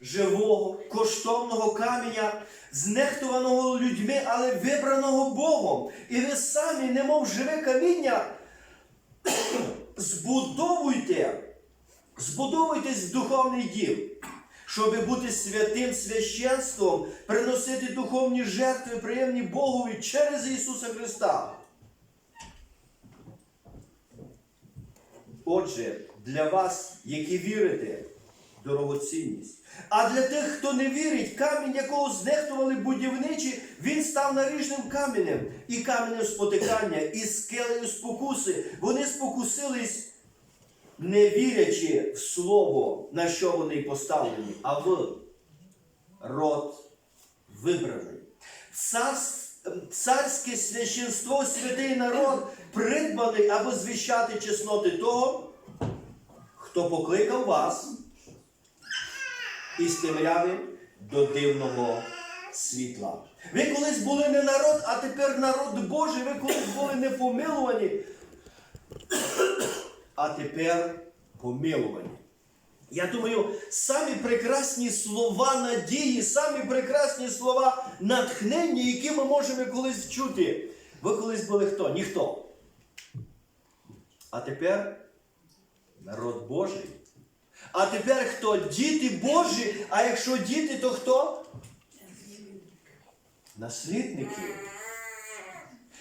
живого, коштовного каменя, знехтуваного людьми, але вибраного Богом. І ви самі, немов живе каміння, збудовуйте, збудовуйтесь духовний дім, щоб бути святим священством, приносити духовні жертви, приємні Богові через Ісуса Христа. Отже, для вас, які вірите, дорогоцінність. А для тих, хто не вірить, камінь, якого знехтували будівничі, він став наріжним каменем і каменем спотикання, і скелею спокуси. Вони спокусились, не вірячи в слово, на що вони поставлені, а в род вибраний. Царське священство, святий народ, придбаний, аби звіщати чесноти того, хто покликав вас із темряви до дивного світла. Ви колись були не народ, а тепер народ Божий, ви колись були не помилувані, а тепер помилувані. Я думаю, самі прекрасні слова надії, самі прекрасні слова натхнення, які ми можемо колись чути. Ви колись були хто? Ніхто. А тепер народ Божий. А тепер хто? Діти Божі, а якщо діти, то хто? Наслідники.